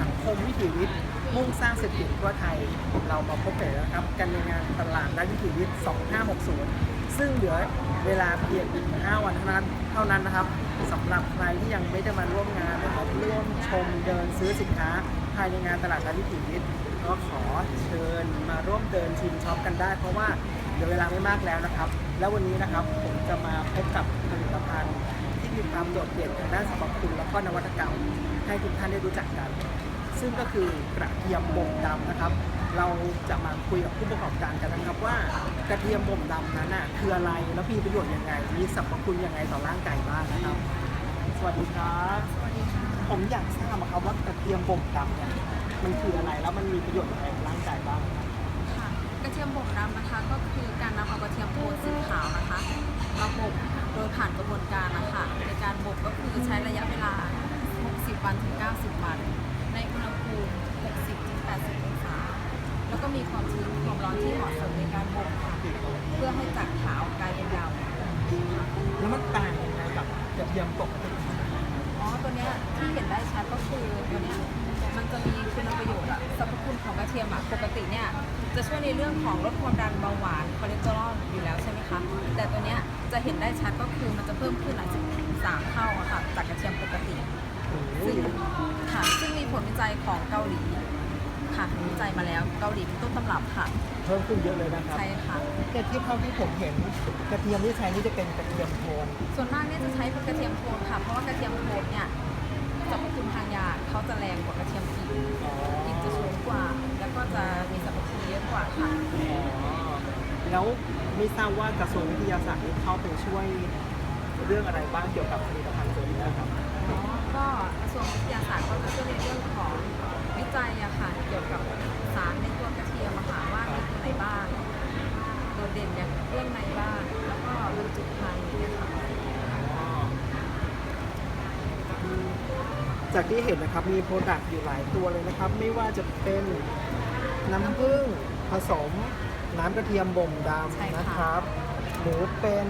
สังคมวิถีวิทย์มุ่งสร้างเศรษฐกิจทั่วไทย เรามาพบกันแล้วครับกันในงานตลาดนัดวิถีวิทย์ 2560 ซึ่งเหลือเวลาเพียงอีก 5 วันเท่านั้นเท่านั้นนะครับสำหรับใครที่ยังไม่ได้มาร่วมงานนะครับร่วมชมเดินซื้อสินค้า ภายในงานตลาดนัดวิถีวิทย์ก็ขอเชิญมาร่วมเดินชิมช็อปกันได้ เพราะว่าเหลือเวลาไม่มากแล้วนะครับ แล้ววันนี้นะครับผมจะมาพบกับผลิตภัณฑ์ ที่มีความโดดเด่นทางด้านสรรพคุณและก็นวัตกรรมให้ทุกท่านได้รู้จักกัน ซึ่งก็คือกระเทียมบ่มดำนะครับ เราจะมาคุยกับผู้ประกอบการกันนะครับว่ากระเทียมบ่มดำนั้นน่ะคืออะไรแล้วมีประโยชน์ยังไง มีสรรพคุณยังไงต่อร่างกายบ้างนะครับ สวัสดีครับสวัสดีค่ะผมอยากทราบอะครับว่ากระเทียมบ่มดำเนี่ยมันคืออะไรแล้วมันมีประโยชน์ยังไงกับร่างกายบ้างครับ ค่ะกระเทียมบ่มดำนะคะก็คือการนำเอากระเทียมโทนสีขาวนะคะมาบ่ม โดยผ่านกระบวนการนะคะในการบ่มก็คือใช้ระยะเวลา 60 วันถึง 90 วัน ในอุณหภูมิ 60ถึง80 องศา แล้วก็มีความชื้นความร้อนที่เหมาะสมในการบ่มค่ะเพื่อให้จากขาวกลายเป็นดำค่ะแล้วมันต่างยังไงกับกระเทียมปกติอ๋อตัวเนี้ยที่เห็นได้ชัดก็คือตัวเนี้ยมันจะมีคุณประโยชน์อะสรรพคุณของกระเทียมอะปกติเนี่ยจะช่วยในเรื่องของลดความดันเบาหวานคอเลสเตอรอลอยู่แล้วใช่ไหมคะแต่ตัวเนี้ย จะเห็นได้ชัดก็คือมันจะเพิ่มขึ้นหลังจากสามเท่าอะค่ะจากกระเทียมปกติโอ้โหซึ่งค่ะซึ่งมีผลวิจัยของเกาหลีค่ะวิจัยมาแล้วเกาหลีเป็นต้นตำรับค่ะ เพิ่มขึ้นเยอะเลยนะครับใช่ค่ะแต่ที่เท่าที่ผมเห็นกระเทียมที่ใช้นี่จะเป็นกระเทียมโทนส่วนมากเนี่ยจะใช้เป็นกระเทียมโทนค่ะเพราะว่ากระเทียม แล้วไม่ทราบว่ากระทรวงวิทยาศาสตร์นี่เข้าไปช่วยเรื่องอะไรบ้างเกี่ยวกับผลิตภัณฑ์ตัวนี้นะครับอ๋อก็กระทรวงวิทยาศาสตร์ก็จะช่วยในเรื่องของวิจัยอะค่ะเกี่ยวกับสารในตัวกระเทียมอะค่ะว่ามีตัวไหนบ้างโดดเด่นอย่างเรื่องไหนบ้าง แล้วก็บรรจุภัณฑ์เนี่ยค่ะจากที่เห็นนะครับมีโปรดักต์อยู่หลายตัวเลยนะครับ ไม่ว่าจะเป็นน้ำผึ้งผสม น้ำกระเทียมบ่มดใช่ำค่ะ นะครับหรือเป็น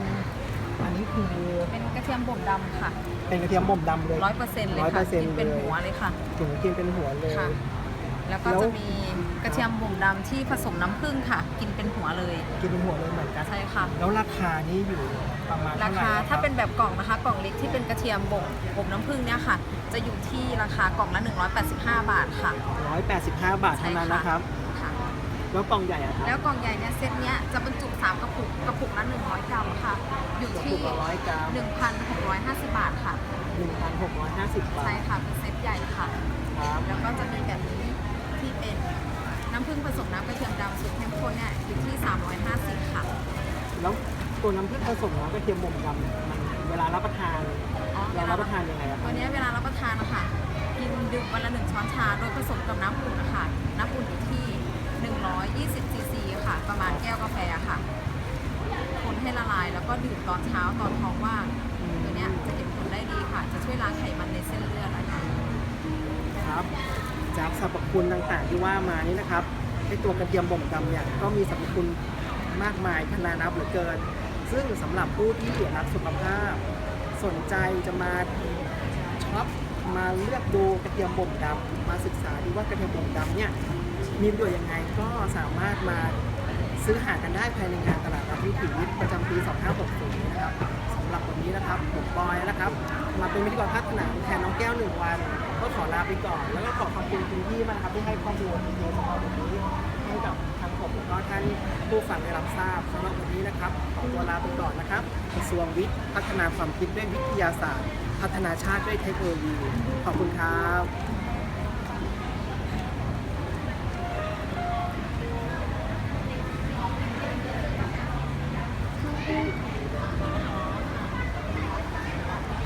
อันนี้คือเป็นกระเทียมบ่มดำค่ะเป็นกระเทียมบ่มดำเลย ร้อยเปอร์เซ็นต์เลยร้อยเปค่ะอร์เซ็นต์กินเป็นเลย หัวเลยค่ะ ถึงกินเป็นหัวเลย ค่ะ แล้วก็แล้ว จะมีกระเทียมบ่มดำที่ผสมน้ำผึ้งค่ะ กินเป็นหัวเลย กินเป็นหัวเลยเหมือนกัน ใช่ค่ะ แล้วราคานี่อยู่ประมาณราเท่าไหร่คารับถ้าเป็นแบบกล่องนะคะ กล่องเล็กที่เป็นกระเทียมบ่มบ่มน้ำผึ้งเนี่ยค่ะ จะอยู่ที่ราคา กล่องละ 185 บาทค่ะร้อยแปดสิบห้าบาทเท่านั้นนะครับค่ะ แล้วกล่องใหญ่อะครับแล้วกล่องใหญ่เนี่ยเซตเนี้ยจะบรรจุ3กระปุกกระปุกละ100กรัมค่ะ อยู่กระที่ ปุกละร้อยกรัม1,650 บาทค่ะ หนึ่งพันหกร้อยห้าสิบบาใช่ทค่ะเป็นเซตใหญ่ค่ะ ครับแล้วก็จะมีแบบนี้ที่เป็นน้ำผึ้งผสมน้ำกระเทียมดำสูตรเข้มข้นเนี่ยอยู่ที่ 350 ค่ะ แล้วตัวน้ำผึ้งผสมน้ำกระเทียมบ่มดำเนี่ยมันเวลารับประทาน อ๋อเรารับประทานยังไงอะครับตัวเนี้ยเวลารับประทานนะคะกินดื่มวันละหนึ่งช้อนชา โดยผสมกับน้ำอุ่นนะคะ น้ำอุ่นอยู่ที่ 120ซีซีค่ะ ประมาณแก้วกาแฟค่ะ คนให้ละลายแล้วก็ดื่มตอนเช้าตอนท้องว่างตัวเนี้ยจะเก็บผลได้ดีค่ะ จะช่วยล้างไขมันในเส้นเลือดนะคะครับจากสรรพคุณต่างๆที่ว่ามานี่นะครับไอตัวกระเทียมบ่มดำเนี่ยก็มีสรรพคุณมากมายพนานับเหลือเกิน ซึ่งสำหรับผู้ที่รักสุขภาพ สนใจจะมาช็อปมาเลือกดูกระเทียมบ่มดำมาศึกษาดูว่ากระเทียมบ่มดำเนี่ย มีประโยชน์ยังไงก็สามารถมาซื้อหากันได้ภายในงานตลาดนัดวิถีวิทย์ประจำปี 2560 นะครับสำหรับวันนี้นะครับผมบอยนะครับ มาเป็นวิทยกรภาคสนาแทนน้องแก้วหนึ่งวัน ก็ขอลาไปก่อน แล้วก็ขอขอบคุณคุณพี่มากครับที่ให้ข้อมูลเยอะสำหรับวันนี้ให้กับทางผมแล้วก็ท่านผู้ฟังได้รับทราบสำหรับวันนี้นะครับขอตัวลาไปก่อนนะครับกระทรวงวิทย์พัฒนาความคิดด้วยวิทยาศาสตร์ พัฒนาชาติด้วยเทคโนโลยีขอบคุณครับ